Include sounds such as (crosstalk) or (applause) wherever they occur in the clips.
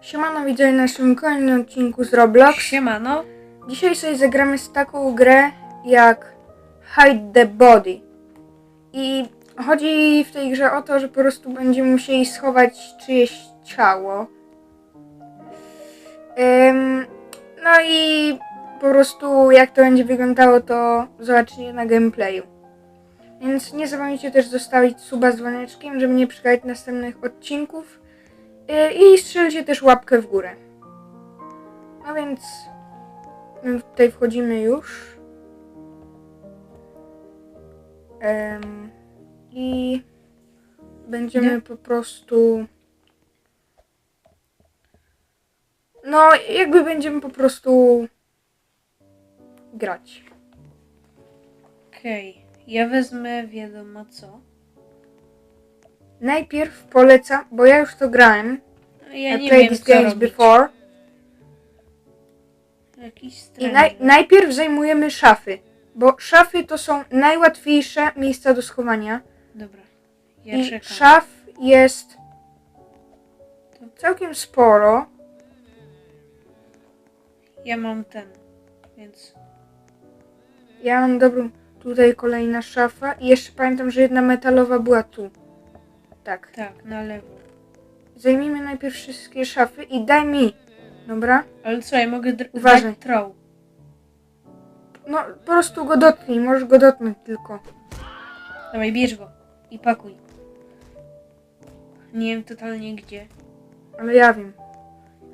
Siemano, widzę na naszym kolejnym odcinku z Roblox. Siemano. Dzisiaj sobie zagramy z taką grę jak Hide the Body. I chodzi w tej grze o to, że po prostu będziemy musieli schować czyjeś ciało. Ym, no i po prostu jak to będzie wyglądało, to zobaczycie na gameplayu. Więc nie zapomnijcie też zostawić suba z dzwoneczkiem, żeby nie przegapić następnych odcinków. Y, I strzelcie też łapkę w górę. No więc my tutaj wchodzimy już. Em, I będziemy Nie? po prostu. No, jakby będziemy po prostu grać. Okej. Ja wezmę wiadomo co. Najpierw polecam, bo ja już to grałem. No, Ja I nie played wiem these co games robić. before. Jakiś I strach. naj, najpierw zajmujemy szafy, bo szafy to są najłatwiejsze miejsca do schowania. Dobra. Ja I czekam. szaf jest całkiem sporo. Ja mam ten. Więc Ja mam dobrą. Tutaj kolejna szafa. I jeszcze pamiętam, że jedna metalowa była tu. Tak. tak, na lewo. Zajmijmy najpierw wszystkie szafy i daj mi. Dobra? Ale co, ja mogę dr- Uważaj. dać troll. No, po prostu go dotknij. Możesz go dotknąć tylko. Dawaj, bierz go. I pakuj. Nie wiem totalnie gdzie. Ale ja wiem.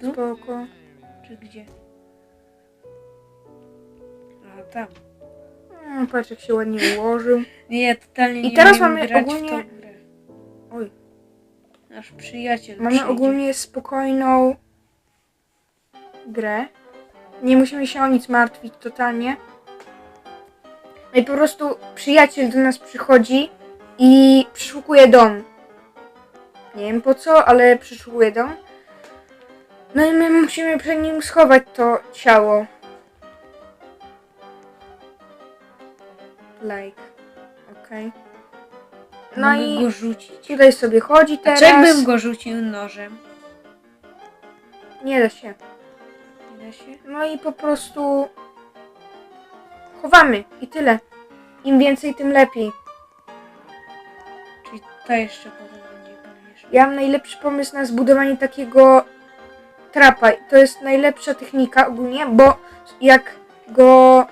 Tu? Spoko. Czy gdzie? A tam. Mm, patrz, jak się ładnie ułożył. Nie, ja totalnie I nie teraz umiem mamy grać ogólnie- w tą grę. Oj. Nasz przyjaciel Mamy przyjdzie. ogólnie spokojną grę. Nie musimy się o nic martwić totalnie. No i po prostu przyjaciel do nas przychodzi i przeszukuje dom. Nie wiem po co, ale przeszukuje dom. No i my musimy przed nim schować to ciało. Like. Okej. No Mogę i go rzucić. tutaj sobie chodzi A teraz. co jakbym go rzucił nożem? Nie da się. Nie da się? No i po prostu chowamy i tyle. Im więcej, tym lepiej. Czyli to jeszcze potem będzie pewnie. Ja mam najlepszy pomysł na zbudowanie takiego trapa. To jest najlepsza technika ogólnie, bo jak go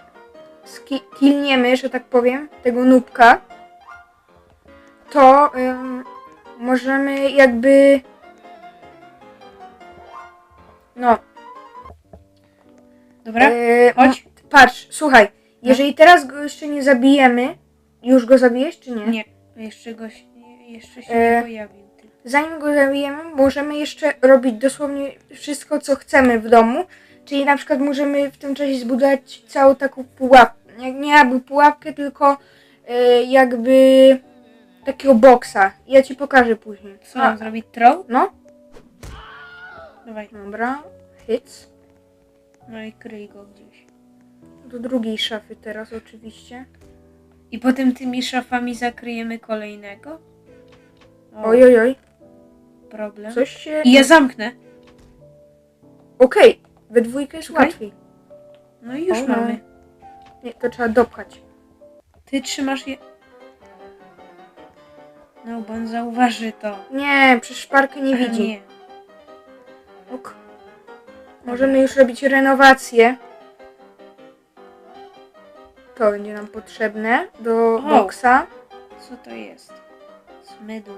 ski- killniemy, że tak powiem, tego nubka, to ym, możemy jakby no, Dobra? e, Chodź. Patrz, słuchaj, jeżeli teraz go jeszcze nie zabijemy, już go zabijesz czy nie? Nie. Jeszcze go się- jeszcze się E. nie pojawił. Ty. Zanim go zabijemy, możemy jeszcze robić dosłownie wszystko, co chcemy w domu. Czyli na przykład możemy w tym czasie zbudować całą taką pułapkę. Nie, nie jakby pułapkę, tylko e, jakby takiego boksa. Ja ci pokażę później. Co mam zrobić? Troll? No, Dawaj. dobra. Hits. No i kryj go gdzieś. Do drugiej szafy teraz oczywiście. I potem tymi szafami zakryjemy kolejnego? O, Oj, oj, oj. problem. Coś się... I ja zamknę. Okej, we dwójkę jest łatwiej. No i już mamy. Nie, to trzeba dopchać. Ty trzymasz je... No, bo on zauważy to. Nie, przez szparkę nie widzi. Nie. Ok. Możemy już robić renowację. To będzie nam potrzebne do O. boksa. Co to jest? Smydło.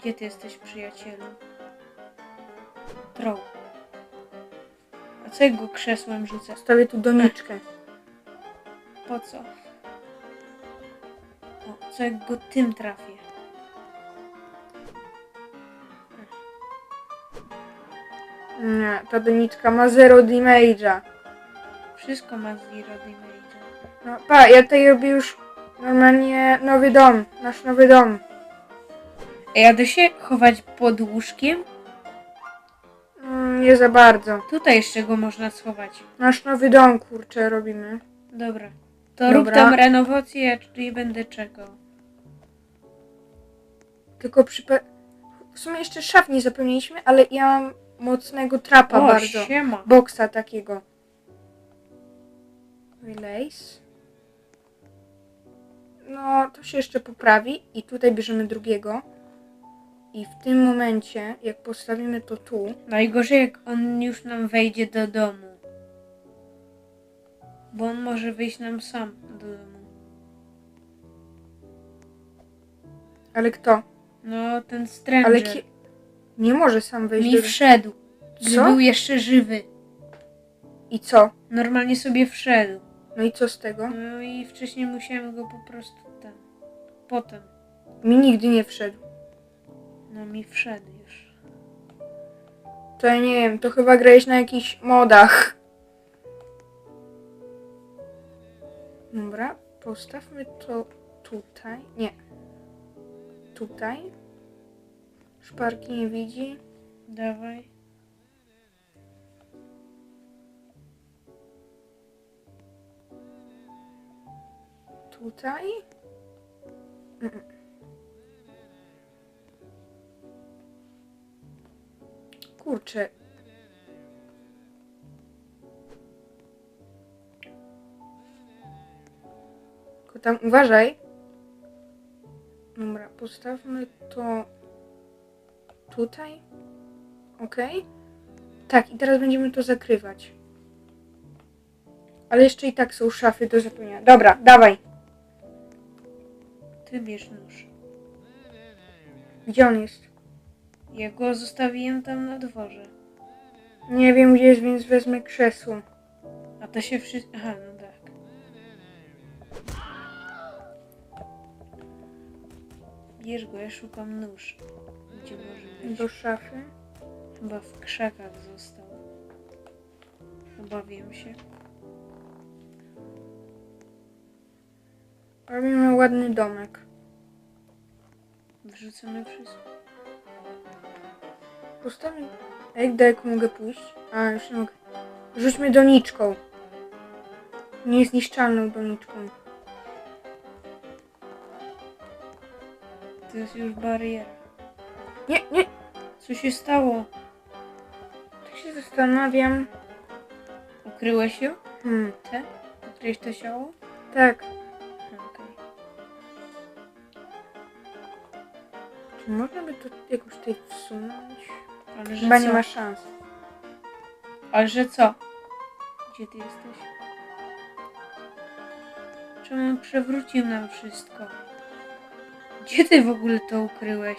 Gdzie ty jesteś, przyjacielu? Troll. A co jak go krzesłem rzucę? Stawię tu doniczkę. Po co? O, co jak go tym trafię? Nie, ta doniczka ma zero damage'a. Wszystko ma zero damage. No pa, ja tutaj robię już normalnie nowy dom. Nasz nowy dom. Ej, a da się chować pod łóżkiem? Mm, nie za bardzo. Tutaj jeszcze go można schować. Nasz nowy dom, kurczę, robimy. Dobra. To rób Dobra. tam renowację, nie będę czekał. Tylko przypa... W sumie jeszcze szaf nie zapomnieliśmy, ale ja mam mocnego trapa O, bardzo. siema. Boksa takiego. Relays. No, to się jeszcze poprawi. I tutaj bierzemy drugiego. I w tym momencie, jak postawimy to tu, Najgorzej jak on już nam wejdzie do domu. Bo on może wyjść nam sam do domu. ale kto? No, ten stranger. Ale ki- nie może sam wejść Mi do... wszedł. Gdy Co? był jeszcze żywy. I co? Normalnie sobie wszedł. No i co z tego? No i wcześniej musiałem go po prostu ten. Potem. Mi nigdy nie wszedł. No mi wszedł już. To ja nie wiem, to chyba grałeś na jakichś modach. Dobra, postawmy to tutaj. Nie. Tutaj. Szparki nie widzi. Dawaj. Tutaj. Mm. Kurczę. Tam uważaj. Dobra, postawmy to tutaj. Ok. Tak, i teraz będziemy to zakrywać. Ale jeszcze i tak są szafy do zapełnienia. Dobra, dawaj. Ty bierz nóż. Gdzie on jest? Ja go zostawiłem tam na dworze. Nie wiem gdzie jest, więc wezmę krzesło. A to się wszystko. Aha, no Bierz go, ja szukam nóż. Gdzie może być? Do szafy. Chyba w krzakach został. Obawiam się. Robimy ładny domek. Wrzucamy wszystko. Postawmy. A jak daleko mogę pójść? A, już nie mogę. Rzućmy doniczką. Niezniszczalną doniczką. To jest już bariera. Nie, nie. Co się stało? Tak się zastanawiam. Ukryłeś ją? Hmm, Te? Ukryłeś to ciało? tak. Okej. Czy można by to jakoś tutaj wsunąć? Ale że Chyba co? nie ma szans. Ale że co? Gdzie ty jesteś? Czemu przewrócił nam wszystko? Gdzie ty w ogóle to ukryłeś?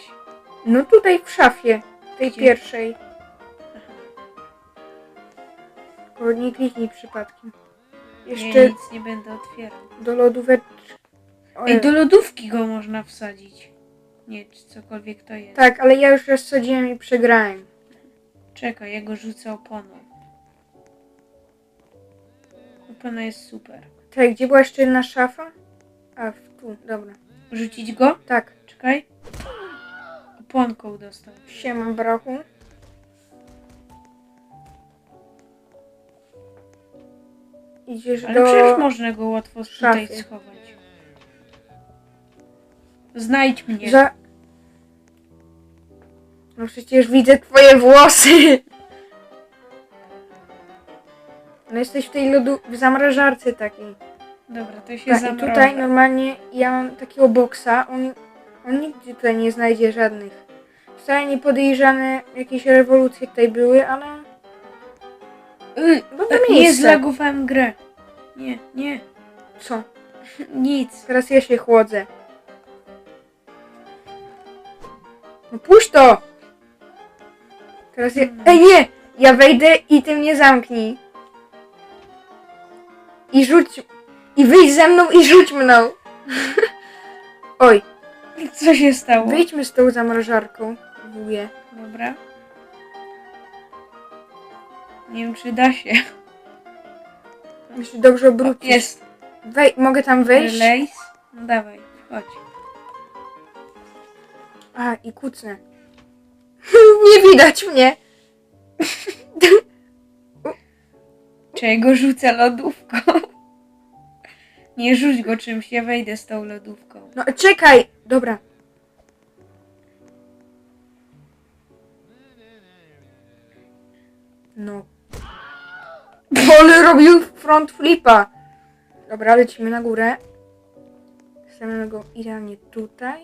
No tutaj w szafie. Tej Gdzie? pierwszej. Tylko nie kliknij przypadkiem. Jeszcze nic nie będę otwierał. do lodóweczki. Ej, do lodówki go można wsadzić. Nie, czy cokolwiek to jest. Tak, ale ja już raz sadziłem i przegrałem. Czekaj, ja go rzucę oponą. Opona jest super. Tak, gdzie była jeszcze jedna szafa? A, w- tu, dobra. Rzucić go? Tak, Czekaj. Oponką dostał. siema brachu. Idziesz Ale do... przecież można go łatwo tutaj szafy. schować. Znajdź mnie. Za... No przecież widzę twoje włosy. No jesteś w tej lodu... w zamrażarce takiej. Dobra, to się Tak, i zamrożę. tutaj normalnie ja mam takiego boksa, on, on nigdzie tutaj nie znajdzie żadnych. Wcale nie podejrzane jakieś rewolucje tutaj były, ale Y, dobre nie miejsce. zlagowałem grę. Nie, nie, Co? (laughs) nic. Teraz ja się chłodzę. No puść to! Teraz ja... No. Ej nie! Ja wejdę i ty mnie zamknij. I rzuć... I wyjdź ze mną i rzuć mną. (laughs) Oj, Co się stało? wyjdźmy z tą zamrażarką. Wuje. Dobra. Nie wiem, czy da się. Muszę dobrze obrócić. jest. Wej... Mogę tam wejść? Relejs. No dawaj, chodź. A, i kucnę. (laughs) nie widać mnie. (laughs) Czy ja go rzucę lodówką? Nie rzuć go czymś, ja wejdę z tą lodówką. No czekaj! Dobra. No. Pol robił front flipa. Dobra, lecimy na górę. Stawiamy go idealnie tutaj.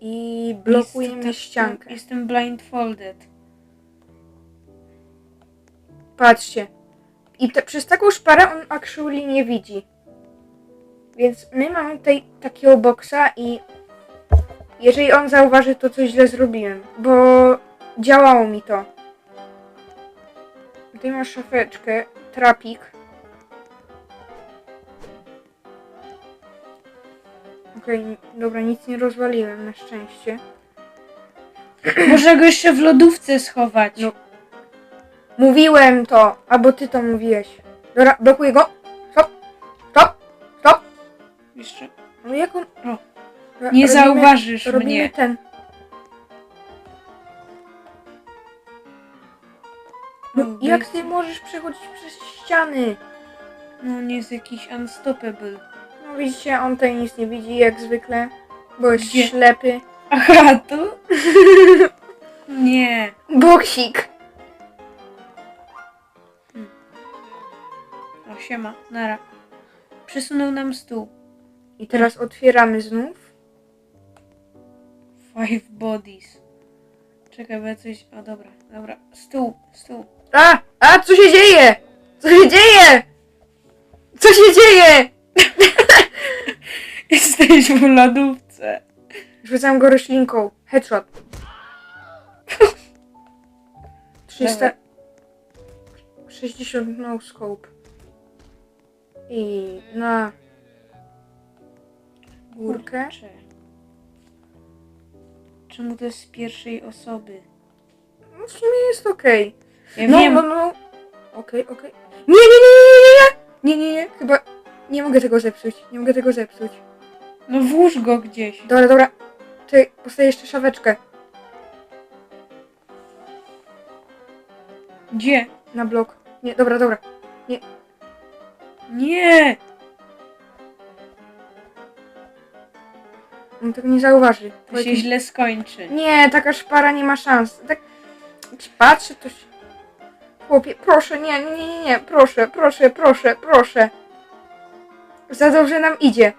I blokujemy Jest- ściankę. Jestem blindfolded. Patrzcie. I te, przez taką szparę on actually nie widzi. Więc my mamy tutaj takiego boksa i jeżeli on zauważy, to coś źle zrobiłem, bo działało mi to. Tutaj masz szafeczkę, trapik. Okej, n- dobra, nic nie rozwaliłem na szczęście. Można go jeszcze w lodówce schować. No. Mówiłem to, albo ty to mówiłeś. Dobra, blokuję go. Stop, stop, stop. Jeszcze. No jak on... O, Dobra, Nie robimy- zauważysz Robimy mnie. ten. No O, jak ty możesz przechodzić przez ściany? No on jest jakiś unstoppable. No widzicie, on tutaj nic nie widzi jak zwykle, bo jest Gdzie? ślepy. Aha, tu? (laughs) Nie. Boksik. Siema. Nara. Przesunął nam stół. I teraz otwieramy znów. Five bodies. Czekaj, bo ja coś... O, dobra, dobra. Stół, stół. A! A! Co się dzieje? Co się dzieje? Co się dzieje? (laughs) Jesteś w lodówce. Rzucam go roślinką. Headshot. (laughs) 300... 60 no scope. I na górkę. Kurczę. Czemu to jest z pierwszej osoby? No w sumie jest okej. Ja No, wiem, no, no. Okej, okej. Nie, nie, nie, nie, nie, nie, nie, nie, nie. Chyba nie mogę tego zepsuć. Nie mogę tego zepsuć. no włóż go gdzieś. Dobra, dobra. Ty postawię jeszcze szafeczkę Gdzie? na blok. Nie, dobra, dobra. Nie! On tego nie zauważy. To się źle skończy. Nie, taka szpara nie ma szans. Tak patrzy, to się... Chłopie, proszę, nie, nie, nie, nie, nie, proszę, proszę, proszę, proszę. Za dobrze nam idzie.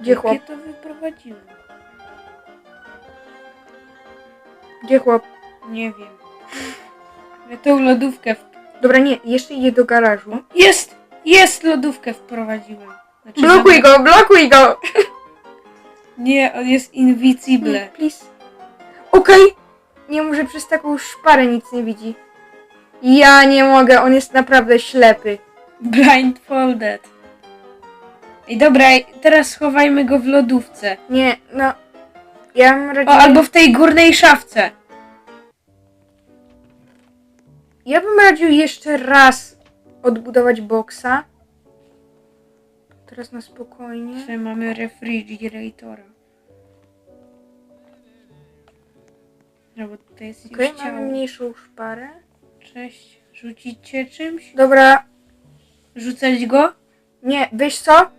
Gdzie chłop? Ja to wyprowadziłem. Gdzie chłop? Nie wiem. Ja tą lodówkę... W... Dobra, nie, jeszcze idzie do garażu. Jest! Jest! Lodówkę wprowadziłem. Znaczy, Blokuj go, blokuj go! Nie, on jest invisible. Nie, please. Okej. Nie może przez taką szparę nic nie widzi. Ja nie mogę, on jest naprawdę ślepy. Blindfolded. Ej, dobra, teraz schowajmy go w lodówce. Nie, no. Ja bym radził... O, albo w tej górnej szafce. Ja bym radził jeszcze raz odbudować boksa. Teraz na spokojnie. Tutaj mamy refrigeratora. No bo tutaj jest Okej, już mamy mniejszą szparę. Cześć. Rzucić cię czymś? Dobra, Rzucać go? nie, wiesz co?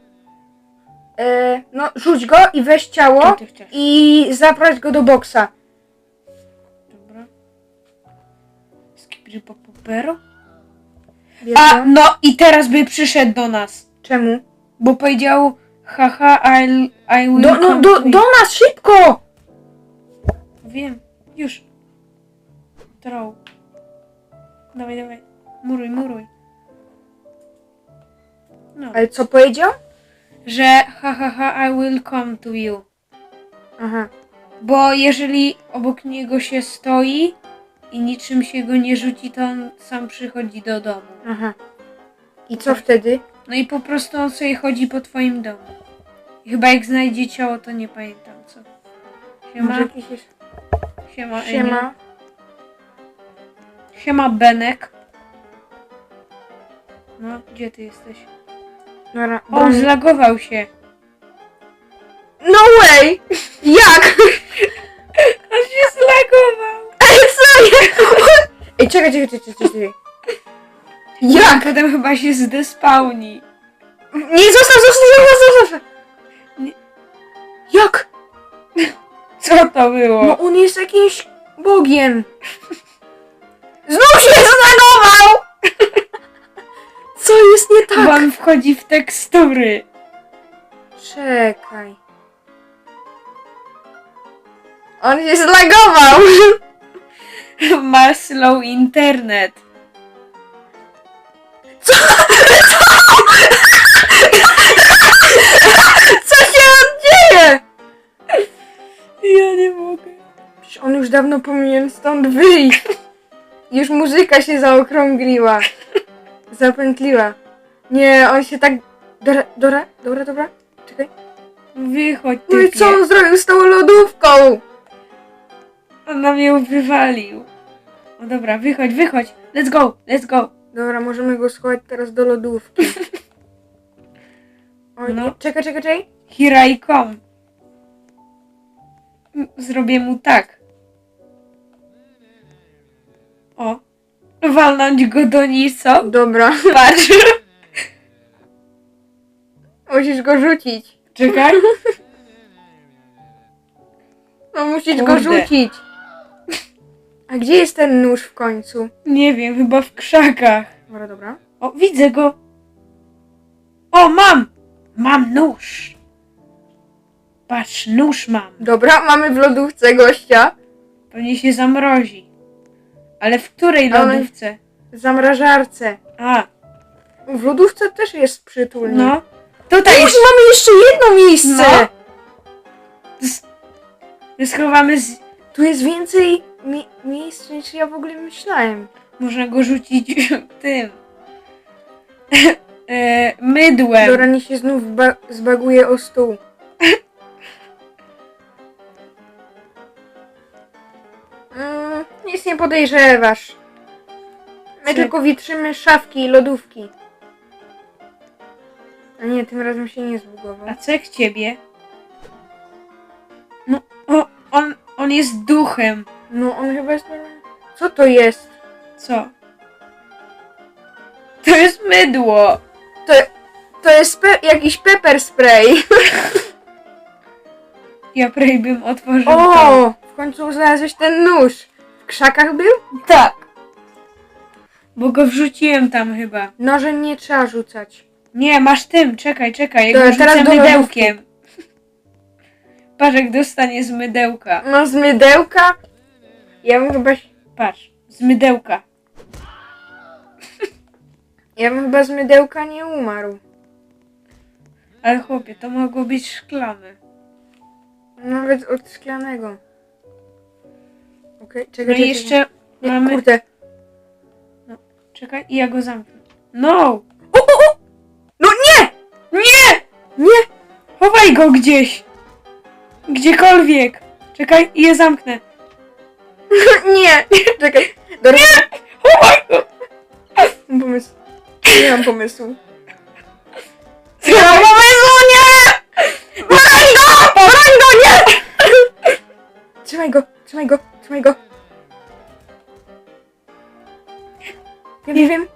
E, no, rzuć go i weź ciało ty i zaprać go do boksa. Popero? Wiesz A, co? no i teraz by przyszedł do nas. Czemu? Bo powiedział haha, I'll, I will Do, no, come do, to you. do nas, szybko! Wiem, już. Throw. Dawaj, dawaj. Muruj, muruj. No. Ale co powiedział? Że ha, ha, ha, I will come to you. Aha. Bo jeżeli obok niego się stoi i niczym się go nie rzuci, to on sam przychodzi do domu. Aha. I co wtedy? No i po prostu on sobie chodzi po twoim domu. I chyba jak znajdzie ciało, to nie pamiętam co. Siema, Może jakiś jest... siema, Eniu. Siema. Siema, Benek. No, gdzie ty jesteś? Dobra, O, broń. zlagował się. No way! (laughs) Jak? On się zlagował. Ej, co jest? Ej, czekaj, czekaj, czekaj, czekaj, czekaj. Jak? Potem chyba się zdespawni. Nie, zostaw, zostaw, zostaw, zostaw! Nie. Jak? Co to było? No on jest jakimś bogiem. Znów się zlagował! Co jest nie tak? on wchodzi w tekstury. Czekaj. On się zlagował! (laughs) Ma slow internet. Co się dzieje? Ja nie mogę. Przecież on już dawno powinien stąd wyjść. Już muzyka się zaokrągliła. Zapętliła. Nie, on się tak... Dobra, dobra, dobra, dobra. Czekaj. Wychodź, No i co on zrobił z tą lodówką? On na mnie wywalił. No dobra, wychodź, wychodź. Let's go, let's go. Dobra, możemy go schować teraz do lodówki. (laughs) Oj, No. czekaj, czekaj, czekaj. Here I come. M, Zrobię mu tak. O. Walnąć go do nico. Dobra, Patrz. (laughs) musisz go rzucić. Czekaj. (laughs) No musisz go Kurde. rzucić. A gdzie jest ten nóż w końcu? Nie wiem, chyba w krzakach. Dobra, dobra. O, widzę go. O, mam! Mam nóż. Patrz, nóż mam. Dobra, mamy w lodówce gościa. Pewnie się zamrozi. Ale w której Ale- lodówce? W zamrażarce. A, W lodówce też jest przytulnie. no. Tutaj Już jest. mamy jeszcze jedno miejsce! No. Schowamy z... Tu jest więcej mi- miejsc niż ja w ogóle myślałem. Można go rzucić (laughs) tym. e, mydłem. Dobra, nie się znów ba- zbaguje o stół. (laughs) Mm, nic nie podejrzewasz. My Co? tylko witrzymy szafki i lodówki. A nie, tym razem się nie zbugował. A co jak ciebie? No, o, on, on jest duchem. No, on chyba jest normalny. Co to jest? Co? To jest mydło. To, to jest pe- jakiś pepper spray. (laughs) Ja prej bym otworzył to. O! W końcu znalazłeś ten nóż. W krzakach był? Tak. Bo go wrzuciłem tam chyba. Nożem nie trzeba rzucać. Nie, masz tym, czekaj, czekaj, ja Dobra, go teraz rzucę do mydełkiem. Patrz jak dostanie z mydełka. No z mydełka? Ja bym chyba... Patrz, z mydełka. (laughs) Ja bym chyba z mydełka nie umarł. Ale chłopie, to mogło być szklane. Nawet od szklanego. Okej, No czekaj, i czekaj. jeszcze Nie, mamy... Kurde. Czekaj, i ja go zamknę. No! O, o, o! No nie! Nie! Nie! Chowaj go gdzieś! Gdziekolwiek! Czekaj, i je zamknę. (laughs) Nie! Czekaj. Dobra, Chowaj go! mam pomysł. Nie mam pomysłu. Nie mam pomysłu, nie! Broń go! Broń go, nie! Trzymaj go, trzymaj go, trzymaj go. Ja nie wiem.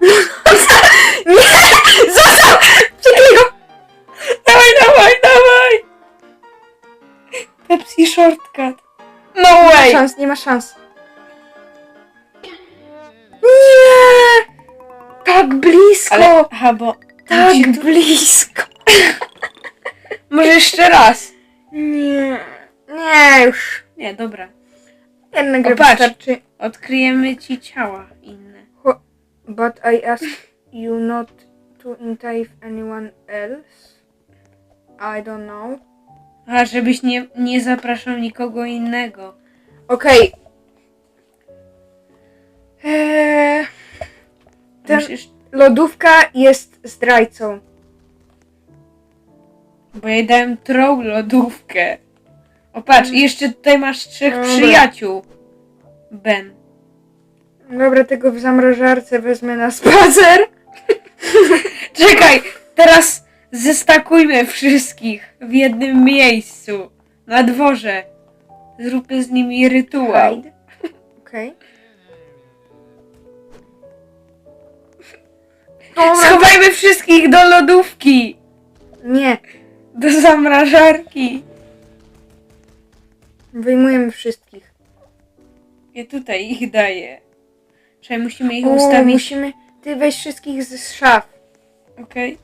(laughs) Nie! Pepsi shortcut. No Nie ma way! szans, nie ma szans. Nie! Tak blisko! Ale, aha, bo... tak musi tu- blisko! (laughs) Może jeszcze raz. Nie, nie już. Nie, dobra. Jedna O, gra patrz. wystarczy. Odkryjemy ci ciała inne. But I ask you not to entice anyone else. I don't know. A, żebyś nie, nie zapraszał nikogo innego. Okej. Eee, Ten- Musisz, lodówka jest zdrajcą. bo ja dałem troll lodówkę. O patrz, i jeszcze tutaj masz trzech Dobra. przyjaciół. Ben. Dobra, tego w zamrażarce wezmę na spacer. (laughs) Czekaj, teraz zestakujmy wszystkich w jednym miejscu. Na dworze. Zróbmy z nimi rytuał. Hide. (laughs) Okej. Dobra. Schowajmy wszystkich do lodówki. Nie. Do zamrażarki. Wyjmujemy wszystkich. Ja tutaj ich daję. Czekaj, musimy ich O, ustawić. musimy... Ty weź wszystkich z szaf. Okej.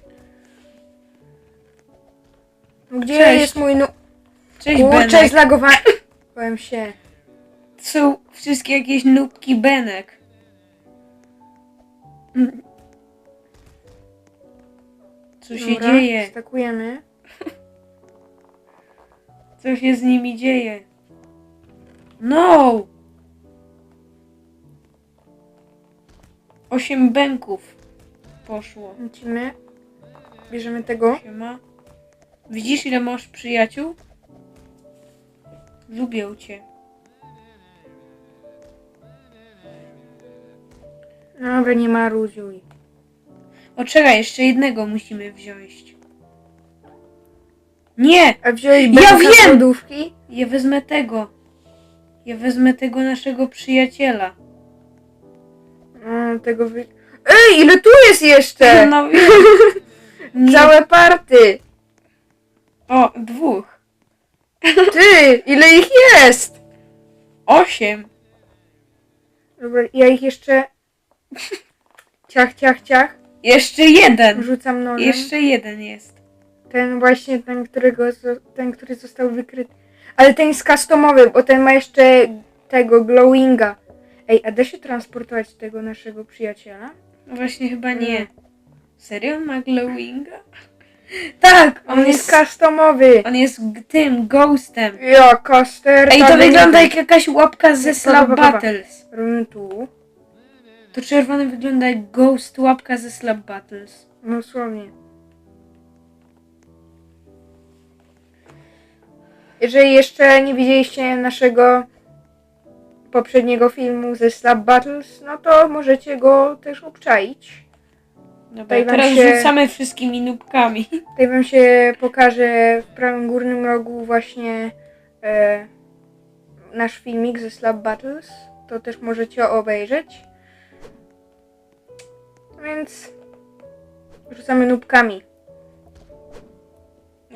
Gdzie Cześć. jest mój nu... Cześć, Kurczę, Benek. zlagowałem. Powiem się. Są wszystkie jakieś nubki Benek. Mm. Co się Dobra, dzieje? Stakujemy. Co się z nimi dzieje? No! Osiem bęków poszło. Lecimy. Bierzemy tego. Siema. Widzisz ile masz przyjaciół? Lubię cię. Dobra, nie ma rudziuj. O czekaj, jeszcze jednego musimy wziąć. Nie! A wziąłeś Ja wiem! lodówki? Ja wezmę tego. Ja wezmę tego naszego przyjaciela. No, tego wy... Ej, ile tu jest jeszcze? No. (laughs) Nie. Całe party. O, dwóch. Ty, ile ich jest? Osiem. Dobra, ja ich jeszcze... Ciach, ciach, ciach. Jeszcze jeden. Rzucam nożem. Jeszcze jeden jest. Ten właśnie, ten, którego, zo- ten, który został wykryty. Ale ten jest customowy, bo ten ma jeszcze tego glowinga. Ej, a da się transportować tego naszego przyjaciela? No właśnie chyba nie. Nie. Serio? On ma glowinga? Tak! On, jest customowy. On jest tym, ghostem. Ja, Caster. Ej, to wygląda jak jakaś łapka ze pa. Battles. Robimy tu. To czerwony wygląda jak ghost łapka ze Slap Battles. No, Dosłownie. Jeżeli jeszcze nie widzieliście naszego poprzedniego filmu ze Slap Battles, no to możecie go też obczaić. Dobra, Tutaj wam teraz się- rzucamy wszystkimi nubkami. Tutaj wam się pokaże w prawym górnym rogu właśnie e, nasz filmik ze Slap Battles. To też możecie obejrzeć. Więc rzucamy nubkami.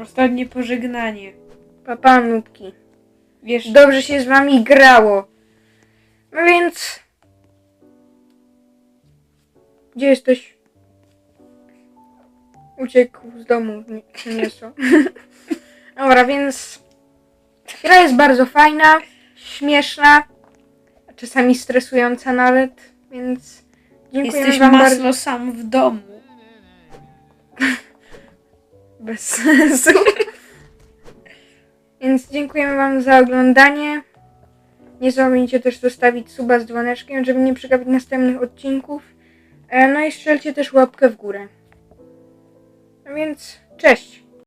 Ostatnie pożegnanie. Papa nubki. Wiesz, Dobrze się z wami grało. No więc... Gdzie jesteś? Uciekł z domu, nie- są. (laughs) Dobra, więc... Gra jest bardzo fajna, śmieszna, czasami stresująca nawet, więc... Dziękuję jesteś wam bardzo. maslo sam w domu. (laughs) Bez sensu. (laughs) Więc dziękujemy Wam za oglądanie. Nie zapomnijcie też zostawić suba z dzwoneczkiem, żeby nie przegapić następnych odcinków. E, No i strzelcie też łapkę w górę. A więc cześć.